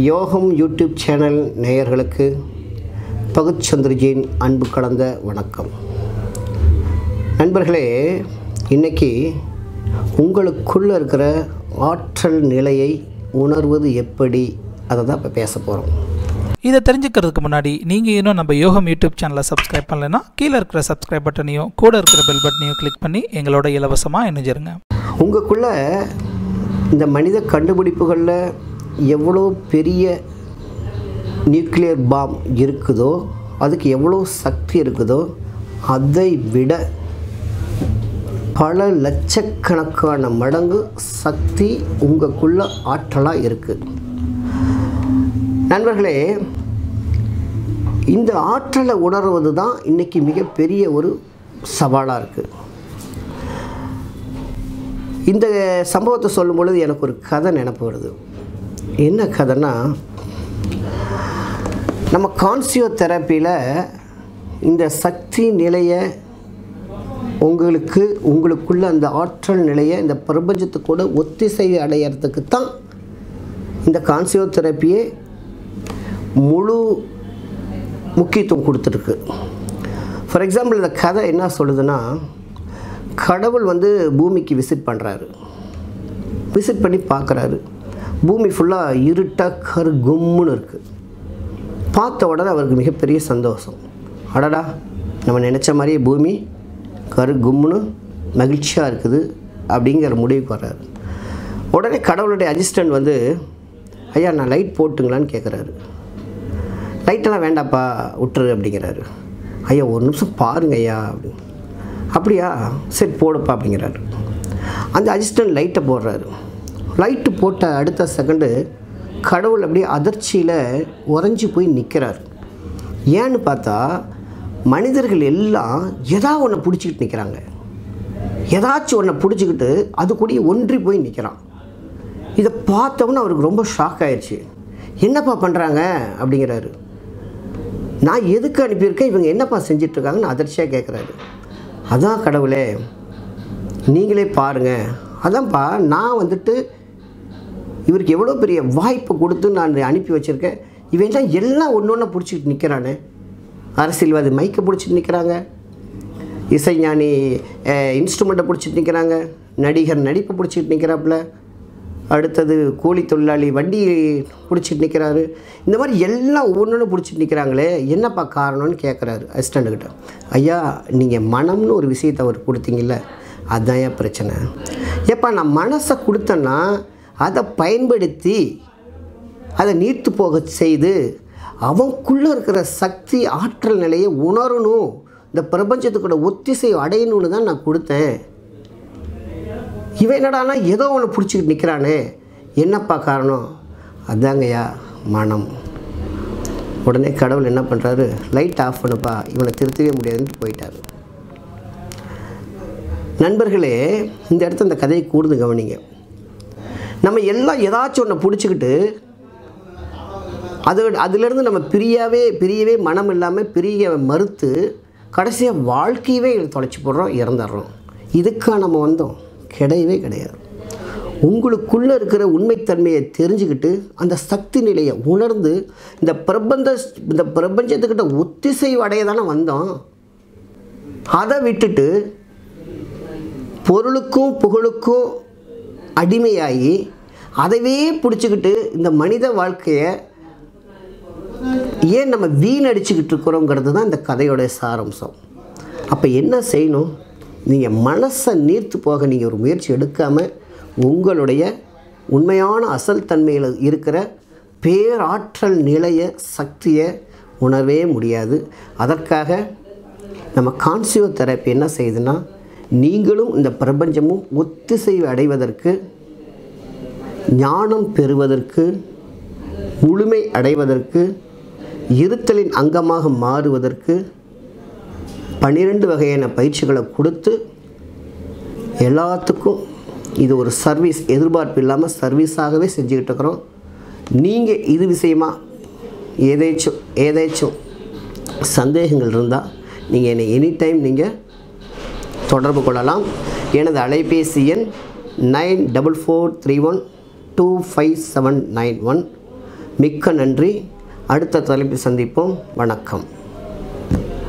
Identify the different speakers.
Speaker 1: யோகம் YouTube channel நேயர்களுக்கு பகுச்சந்திரஜியின் அன்பு கலந்த வணக்கம். நண்பர்களே இன்னைக்கு உங்களுக்குள்ளே இருக்கிற ஆற்றல் நிலையை உணர்வது எப்படி? அதை தான் இப்போ பேச போகிறோம்
Speaker 2: இதை தெரிஞ்சுக்கிறதுக்கு முன்னாடி நீங்கள் இன்னும் நம்ம யோகம் யூடியூப் சேனலை சப்ஸ்கிரைப் பண்ணலைன்னா கீழே இருக்கிற சப்ஸ்கிரைப் பட்டனையும் கூட இருக்கிற பெல் பட்டனையும் கிளிக் பண்ணி எங்களோட இலவசமாக இணைஞ்சிருங்க.
Speaker 1: உங்களுக்குள்ள இந்த மனித கண்டுபிடிப்புகளில் எவ்வளோ பெரிய நியூக்ளியர் பாம் இருக்குதோ அதுக்கு எவ்வளோ சக்தி இருக்குதோ அதை விட பல லட்சக்கணக்கான மடங்கு சக்தி உங்களுக்குள்ள ஆற்றலாக இருக்குது நண்பர்களே இந்த ஆற்றலை உணர்வது தான் இன்றைக்கி மிகப்பெரிய ஒரு சவாலாக இருக்குது இந்த சம்பவத்தை சொல்லும் பொழுது எனக்கு ஒரு கதை நினப்பு வருது. என்ன கதைன்னா நம்ம கான்சியோ தெரப்பியில் இந்த சக்தி நிலையை உங்களுக்கு உங்களுக்குள்ள அந்த ஆற்றல் நிலையை இந்த பிரபஞ்சத்துக்கூட ஒத்திசை அடையிறதுக்கு தான் இந்த கான்சியோ தெரப்பியே முழு முக்கியத்துவம் கொடுத்துருக்கு. ஃபார் எக்ஸாம்பிள் இந்த கதை என்ன சொல்லுதுன்னா கடவுள் வந்து பூமிக்கு விசிட் பண்ணுறாரு விசிட் பண்ணி பார்க்குறாரு. பூமி ஃபுல்லாக இருட்டாக கரு கும்முன்னு இருக்குது பார்த்த உடனே அவருக்கு மிகப்பெரிய சந்தோஷம். அடடா நம்ம நினச்ச மாதிரியே பூமி கரு கும்முன்னு மகிழ்ச்சியாக இருக்குது அப்படிங்கிற முடிவுக்கு வர்றாரு. உடனே கடவுளுடைய அசிஸ்டண்ட் வந்து ஐயா நான் லைட் போட்டுங்களான்னு கேட்குறாரு லைட்டெல்லாம் வேண்டாப்பா விட்டுரு அப்படிங்கிறாரு. ஐயா ஒரு நிமிஷம் பாருங்க ஐயா அப்படின்னு. அப்படியா சரி போடுப்பா அப்படிங்கிறாரு. அந்த அசிஸ்டன்ட் லைட்டை போடுறாரு. லைட்டு போட்ட அடுத்த செகண்டு கடவுள் அப்படியே அதிர்ச்சியில் உறைஞ்சி போய் நிற்கிறார் ஏன்னு பார்த்தா மனிதர்கள் எல்லாம் எதா ஒன்று பிடிச்சிக்கிட்டு நிற்கிறாங்க ஏதாச்சும் ஒன்றை பிடிச்சிக்கிட்டு அது கூடயே ஒன்றி போய் நிற்கிறான் இதை பார்த்தவொன்னே அவருக்கு ரொம்ப ஷாக் ஆயிடுச்சு என்னப்பா பண்ணுறாங்க அப்படிங்கிறாரு. நான் எதுக்கு அனுப்பியிருக்கேன்? இவங்க என்னப்பா செஞ்சிட்ருக்காங்கன்னு அதிர்ச்சியாக கேட்குறாரு அதான் கடவுளே நீங்களே பாருங்கள் அதான்ப்பா நான் வந்துட்டு இவருக்கு எவ்வளோ பெரிய வாய்ப்பை கொடுத்து நான் அனுப்பி வச்சுருக்கேன்? இவன் தான் எல்லாம் ஒன்று ஒன்று பிடிச்சிட்டு நிற்கிறானே அரசியல்வாதி மைக்கை பிடிச்சிட்டு நிற்கிறாங்க இசைஞானி இன்ஸ்ட்ருமெண்ட்டை பிடிச்சிட்டு நிற்கிறாங்க நடிகர் நடிப்பை பிடிச்சிட்டு நிற்கிறாப்புல அடுத்தது கூலி தொழிலாளி வண்டி பிடிச்சிட்டு நிற்கிறாரு இந்த மாதிரி எல்லாம் ஒவ்வொன்றும் பிடிச்சிட்டு நிற்கிறாங்களே என்னப்பா காரணம்னு கேட்குறாரு அசிஸ்டண்ட்டுக்கிட்ட ஐயா நீங்கள் மனம்னு ஒரு விஷயத்தை அவர் கொடுத்தீங்கல்ல அதுதான் ஏன் பிரச்சனை? ஏப்பா நான் மனசை கொடுத்தேன்னா அதை பயன்படுத்தி அதை நீர்த்து போக செய்து அவனுக்குள்ளே இருக்கிற சக்தி ஆற்றல் நிலையை உணரணும். இந்த பிரபஞ்சத்துக்கூட ஒத்திசை அடையணும்னு தான் நான் கொடுத்தேன். இவன் என்னடானா ஏதோ ஒன்று பிடிச்சிக்கிட்டு நிற்கிறானே என்னப்பா காரணம்? அதாங்கய்யா மனம். உடனே கடவுள் என்ன பண்ணுறாரு லைட் ஆஃப் பண்ணுப்பா இவனை திருத்தவே முடியாதுன்ட்டு போயிட்டார். நண்பர்களே இந்த இடத்துல இந்த கதையை கூர்ந்து கவனிங்க. நம்ம எல்லாம் ஏதாச்சும் ஒன்று பிடிச்சிக்கிட்டு அது அதுலேருந்து நம்ம பிரியவே பிரியவே மனம் இல்லாமல் பிரிய மறுத்து கடைசியாக வாழ்க்கையவே தொலைச்சி போடுறோம் இறந்துடுறோம். இதுக்காக நம்ம வந்தோம். கிடையவே கிடையாது. உங்களுக்குள்ளே இருக்கிற உண்மைத்தன்மையை தெரிஞ்சுக்கிட்டு அந்த சக்தி நிலையை உணர்ந்து இந்த பிரபஞ்ச இந்த பிரபஞ்சத்துக்கிட்ட ஒத்திசைவு அடைய தானே வந்தோம். அதை விட்டுட்டு பொருளுக்கும் புகழுக்கும் அடிமையாகி அதைவே பிடிச்சிக்கிட்டு இந்த மனித வாழ்க்கையை ஏன் நம்ம வீணடிச்சுக்கிட்டு இருக்கிறோங்கிறது தான் இந்த கதையோடைய சாரம்சம். அப்போ என்ன செய்யணும்? நீங்கள் மனசை நீர்த்து போக நீங்கள் ஒரு முயற்சி எடுக்காமல் உங்களுடைய உண்மையான அசல் தன்மையில் இருக்கிற பேராற்றல் நிலைய சக்தியை உணரவே முடியாது. அதற்காக நம்ம கான்சியோ தெரப்பி என்ன செய்யுதுன்னா நீங்களும் இந்த பிரபஞ்சமும் ஒத்திசைவு அடைவதற்கு ஞானம் பெறுவதற்கு முழுமை அடைவதற்கு இருத்தலின் அங்கமாக மாறுவதற்கு பன்னிரெண்டு வகையான பயிற்சிகளை கொடுத்து எல்லாத்துக்கும் இது ஒரு சர்வீஸ் எதிர்பார்ப்பு இல்லாமல் சர்வீஸாகவே செஞ்சுக்கிட்டு இருக்கிறோம். நீங்கள் இது விஷயமாக ஏதாச்சும் ஏதேச்சும் சந்தேகங்கள் இருந்தால் நீங்கள் என்னை எனி டைம் நீங்கள் தொடர்பு கொள்ளலாம் எனது அலைபேசி எண் nine double four three one two five seven nine one. மிக்க நன்றி. அடுத்த தலைப்பில் சந்திப்போம். வணக்கம்.